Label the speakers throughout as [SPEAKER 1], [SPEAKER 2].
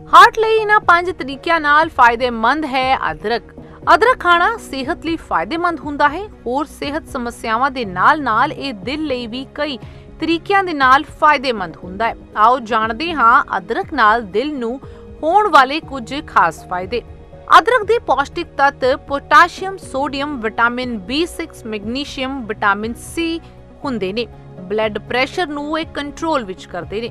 [SPEAKER 1] Heart ਲਈ ਇਹਨਾਂ ਪੰਜ ਤਰੀਕਿਆਂ ਨਾਲ ਫਾਇਦੇਮੰਦ ਹੈ ਅਦਰਕ। ਅਦਰਕ ਖਾਣਾ ਸਿਹਤ ਲਈ ਫਾਇਦੇਮੰਦ ਹੁੰਦਾ ਹੈ। ਹੋਰ ਸਿਹਤ ਸਮੱਸਿਆਵਾਂ ਦੇ ਨਾਲ-ਨਾਲ ਇਹ ਦਿਲ ਲਈ ਵੀ ਕਈ ਤਰੀਕਿਆਂ ਦੇ ਨਾਲ ਫਾਇਦੇਮੰਦ ਹੁੰਦਾ ਹੈ। ਆਓ ਜਾਣਦੇ ਹਾਂ ਅਦਰਕ ਨਾਲ ਦਿਲ ਨੂੰ ਹੋਣ ਵਾਲੇ ਕੁਝ ਖਾਸ ਫਾਇਦੇ। ਅਦਰਕ ਦੇ ਪੌਸ਼ਟਿਕ ਤੱਤ potassium, sodium, vitamin B6 magnesium, vitamin C ਹੁੰਦੇ ਨੇ। ਬਲੱਡ ਪ੍ਰੈਸ਼ਰ ਨੂੰ ਇਹ ਕੰਟਰੋਲ ਵਿੱਚ ਕਰਦੇ ਨੇ।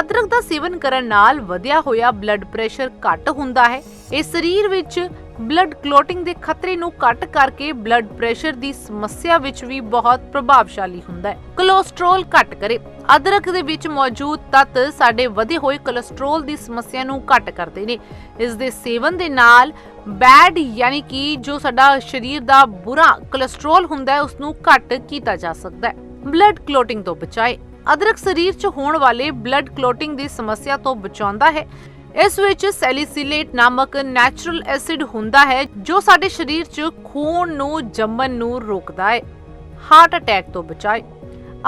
[SPEAKER 1] ਅਦਰਕ ਦਾ ਸੇਵਨ ਕਰਨ ਨਾਲ ਵਧਿਆ ਹੋਇਆ ਬਲੱਡ ਪ੍ਰੈਸ਼ਰ ਘੱਟ ਹੁੰਦਾ ਹੈ। ਇਹ ਸਰੀਰ ਵਿੱਚ ਬਲੱਡ ਕਲੋਟਿੰਗ ਦੇ ਖਤਰੇ ਨੂੰ ਘੱਟ ਕਰਕੇ ਬਲੱਡ ਪ੍ਰੈਸ਼ਰ ਦੀ ਸਮੱਸਿਆ ਵਿੱਚ ਵੀ ਬਹੁਤ ਪ੍ਰਭਾਵਸ਼ਾਲੀ ਹੁੰਦਾ ਹੈ। ਕੋਲੇਸਟ੍ਰੋਲ ਘੱਟ ਕਰੇ। ਅਦਰਕ ਦੇ ਵਿੱਚ ਮੌਜੂਦ ਤੱਤ ਸਾਡੇ ਵਧੇ ਹੋਏ ਕੋਲੇਸਟ੍ਰੋਲ ਦੀ ਸਮੱਸਿਆ ਨੂੰ ਘੱਟ ਕਰਦੇ ਨੇ। ਇਸ ਦੇ ਸੇਵਨ ਦੇ ਨਾਲ ਬੈਡ ਯਾਨੀ ਕਿ ਜੋ ਸਾਡਾ ਸਰੀਰ ਦਾ ਬੁਰਾ ਕੋਲੇਸਟ੍ਰੋਲ ਹੁੰਦਾ ਹੈ ਉਸ ਨੂੰ ਘੱਟ ਕੀਤਾ ਜਾ ਸਕਦਾ ਹੈ। ਬਲੱਡ ਕਲੋਟਿੰਗ ਤੋਂ ਬਚਾਏ। ਅਦਰਕ ਸਰੀਰ 'ਚ ਹੋਣ ਵਾਲੇ ਬਲੱਡ ਕਲੋਟਿੰਗ ਦੀ ਸਮੱਸਿਆ ਤੋਂ ਬਚਾਉਂਦਾ ਹੈ। ਇਸ ਵਿੱਚ ਸੈਲੀਸਿਲੇਟ ਨਾਮਕ ਨੈਚੁਰਲ ਐਸਿਡ ਹੁੰਦਾ ਹੈ, ਜੋ ਸਾਡੇ ਸਰੀਰ 'ਚ ਖੂਨ ਨੂੰ, ਜੰਮਣ ਨੂੰ ਰੋਕਦਾ ਹੈ। ਹਾਰਟ ਅਟੈਕ ਤੋਂ ਬਚਾਏ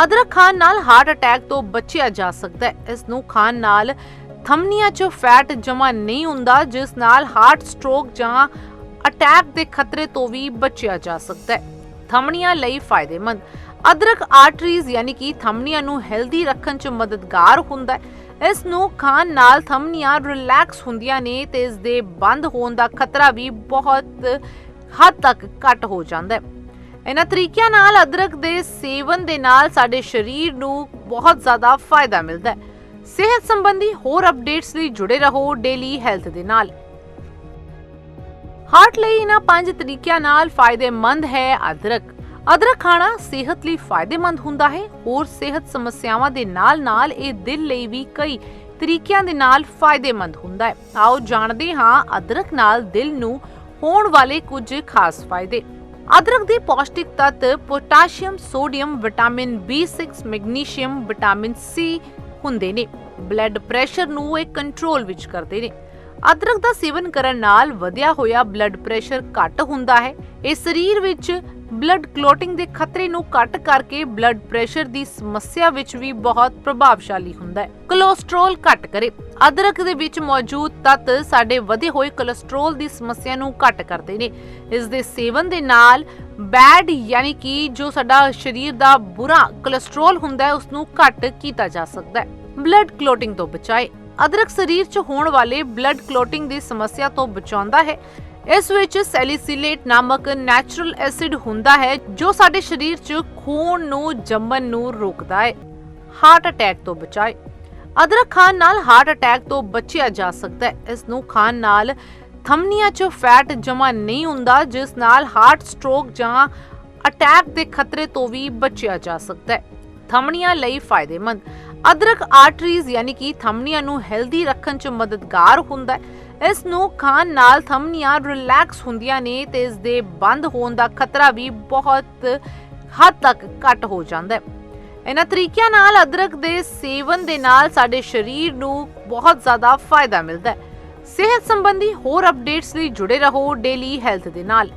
[SPEAKER 1] ਅਦਰਕ ਖਾਣ ਨਾਲ ਹਾਰਟ ਅਟੈਕ ਤੋਂ ਬਚਿਆ ਜਾ ਸਕਦਾ ਹੈ। ਇਸ ਨੂੰ ਖਾਣ ਨਾਲ ਥਮਨੀਆਂ 'ਚ ਫੈਟ ਜਮਾ ਨਹੀਂ ਹੁੰਦਾ, ਜਿਸ ਨਾਲ ਹਾਰਟ ਸਟ੍ਰੋਕ ਜਾਂ ਅਟੈਕ ਦੇ ਖਤਰੇ ਤੋਂ ਵੀ ਬਚਿਆ ਜਾ ਸਕਦਾ ਹੈ। ਥਮਨੀਆਂ ਲਈ ਫਾਇਦੇਮੰਦ। ਅਦਰਕ ਆਰਟਰੀਜ਼ ਯਾਨੀ ਕਿ ਥਮਨੀਆਂ ਨੂੰ ਹੈਲਦੀ ਰੱਖਣ 'ਚ ਮਦਦਗਾਰ ਹੁੰਦਾ ਹੈ। ਇਸ ਨੂੰ ਖਾਣ ਨਾਲ ਥਮਨੀਆਂ ਰਿਲੈਕਸ ਹੁੰਦੀਆਂ ਨੇ ਤੇ ਇਸ ਦੇ ਬੰਦ ਹੋਣ ਦਾ ਖਤਰਾ ਵੀ ਬਹੁਤ ਹੱਦ ਤੱਕ ਘੱਟ ਹੋ ਜਾਂਦਾ ਹੈ। ਇਹਨਾਂ ਤਰੀਕਿਆਂ ਨਾਲ ਅਦਰਕ ਦੇ ਸੇਵਨ ਦੇ ਨਾਲ ਸਾਡੇ ਸਰੀਰ ਨੂੰ ਬਹੁਤ ਜ਼ਿਆਦਾ ਫਾਇਦਾ ਮਿਲਦਾ ਹੈ। ਸਿਹਤ ਸੰਬੰਧੀ ਹੋਰ ਅਪਡੇਟਸ ਲਈ ਜੁੜੇ ਰਹੋ ਡੇਲੀ ਹੈਲਥ ਦੇ ਨਾਲ। ਹਾਰਟ ਲਈ ਇਹਨਾਂ ਪੰਜ ਤਰੀਕਿਆਂ ਨਾਲ ਫਾਇਦੇਮੰਦ ਹੈ ਅਦਰਕ। ਅਦਰਕ ਖਾਣਾ ਸਿਹਤ ਲਈ ਫਾਇਦੇਮੰਦ ਹੁੰਦਾ ਹੈ। ਹੋਰ ਸਿਹਤ ਸਮੱਸਿਆਵਾਂ ਦੇ ਨਾਲ-ਨਾਲ ਇਹ ਦਿਲ ਲਈ ਵੀ ਕਈ ਤਰੀਕਿਆਂ ਦੇ ਨਾਲ ਫਾਇਦੇਮੰਦ ਹੁੰਦਾ ਹੈ। ਆਓ ਜਾਣਦੇ ਹਾਂ ਅਦਰਕ ਨਾਲ ਦਿਲ ਨੂੰ ਹੋਣ ਵਾਲੇ ਕੁਝ ਖਾਸ ਫਾਇਦੇ। ਅਦਰਕ ਦੇ ਪੌਸ਼ਟਿਕ ਤੱਤ potassium, sodium, vitamin B6 magnesium, vitamin C ਹੁੰਦੇ ਨੇ। ਬਲੱਡ ਪ੍ਰੈਸ਼ਰ ਨੂੰ ਇਹ ਕੰਟਰੋਲ ਵਿੱਚ ਕਰਦੇ ਨੇ। ਅਦਰਕ ਦਾ ਸੇਵਨ ਕਰਨ ਨਾਲ ਵਧਿਆ ਹੋਇਆ ਬਲੱਡ ਪ੍ਰੈਸ਼ਰ ਘੱਟ ਹੁੰਦਾ ਹੈ। ਇਹ ਸਰੀਰ ਵਿੱਚ ਬਲੱਡ ਕਲੋਟਿੰਗ ਦੇ ਖਤਰੇ ਨੂੰ ਘੱਟ ਕਰਕੇ ਬਲੱਡ ਪ੍ਰੈਸ਼ਰ ਦੀ ਸਮੱਸਿਆ ਵਿੱਚ ਵੀ ਬਹੁਤ ਪ੍ਰਭਾਵਸ਼ਾਲੀ ਹੁੰਦਾ ਹੈ। ਕੋਲੇਸਟ੍ਰੋਲ ਘੱਟ ਕਰੇ। ਅਦਰਕ ਦੇ ਵਿੱਚ ਮੌਜੂਦ ਤੱਤ ਸਾਡੇ ਵਧੇ ਹੋਏ ਕੋਲੇਸਟ੍ਰੋਲ ਦੀ ਸਮੱਸਿਆ ਨੂੰ ਘੱਟ ਕਰਦੇ ਨੇ। ਇਸ ਦੇ ਸੇਵਨ ਦੇ ਨਾਲ ਬੈਡ ਯਾਨੀ ਕਿ ਜੋ ਸਾਡਾ ਸਰੀਰ ਦਾ ਬੁਰਾ ਕੋਲੇਸਟ੍ਰੋਲ ਹੁੰਦਾ ਹੈ ਉਸ ਨੂੰ ਘੱਟ ਕੀਤਾ ਜਾ ਸਕਦਾ ਹੈ। ਬਲੱਡ ਕਲੋਟਿੰਗ ਤੋਂ ਬਚਾਏ। ਅਦਰਕ ਸਰੀਰ 'ਚ ਹੋਣ ਵਾਲੇ ਬਲੱਡ ਕਲੋਟਿੰਗ ਦੀ ਸਮੱਸਿਆ ਤੋਂ ਬਚਾਉਂਦਾ ਹੈ। ਇਸ ਵਿੱਚ ਸੈਲੀਸਿਲੇਟ ਨਾਮਕ ਨੈਚੁਰਲ ਐਸਿਡ ਹੁੰਦਾ ਹੈ, ਜੋ ਸਾਡੇ ਸਰੀਰ 'ਚ ਖੂਨ ਨੂੰ, ਜੰਮਣ ਨੂੰ ਰੋਕਦਾ ਹੈ, ਹਾਰਟ ਅਟੈਕ ਤੋਂ ਬਚਾਏ। ਅਦਰਕ ਖਾਣ ਨਾਲ ਹਾਰਟ ਅਟੈਕ ਤੋਂ ਬਚਿਆ ਜਾ ਸਕਦਾ ਹੈ। ਇਸ ਨੂੰ ਖਾਣ ਨਾਲ ਥਮਨੀਆਂ 'ਚ ਫੈਟ ਜਮ੍ਹਾਂ ਨਹੀਂ ਹੁੰਦਾ, ਜਿਸ ਨਾਲ ਹਾਰਟ ਸਟ੍ਰੋਕ ਜਾਂ ਅਟੈਕ ਦੇ ਖਤਰੇ ਤੋਂ ਵੀ ਬਚਿਆ ਜਾ ਸਕਦਾ ਹੈ। ਥਮਨੀਆਂ ਲਈ ਫਾਇਦੇਮੰਦ। ਅਦਰਕ ਆਰਟਰੀਜ਼, ਯਾਨੀ ਕਿ ਥਮਨੀਆਂ ਨੂੰ ਹੈਲਦੀ ਰੱਖਣ 'ਚ ਮਦਦਗਾਰ ਹੁੰਦਾ ਹੈ। ਇਸ ਨੂੰ ਖਾਣ ਨਾਲ ਥਮਨੀਆਂ ਰਿਲੈਕਸ ਹੁੰਦੀਆਂ ਨੇ ਤੇ ਇਸ ਦੇ ਬੰਦ ਹੋਣ ਦਾ ਖਤਰਾ ਵੀ ਬਹੁਤ ਹੱਦ ਤੱਕ ਘੱਟ ਹੋ ਜਾਂਦਾ ਹੈ। ਇਹਨਾਂ ਤਰੀਕਿਆਂ ਨਾਲ ਅਦਰਕ ਦੇ ਸੇਵਨ ਦੇ ਨਾਲ ਸਾਡੇ ਸਰੀਰ ਨੂੰ ਬਹੁਤ ਜ਼ਿਆਦਾ ਫਾਇਦਾ ਮਿਲਦਾ ਹੈ। ਸਿਹਤ ਸੰਬੰਧੀ ਹੋਰ ਅਪਡੇਟਸ ਲਈ ਜੁੜੇ ਰਹੋ ਡੇਲੀ ਹੈਲਥ ਦੇ ਨਾਲ।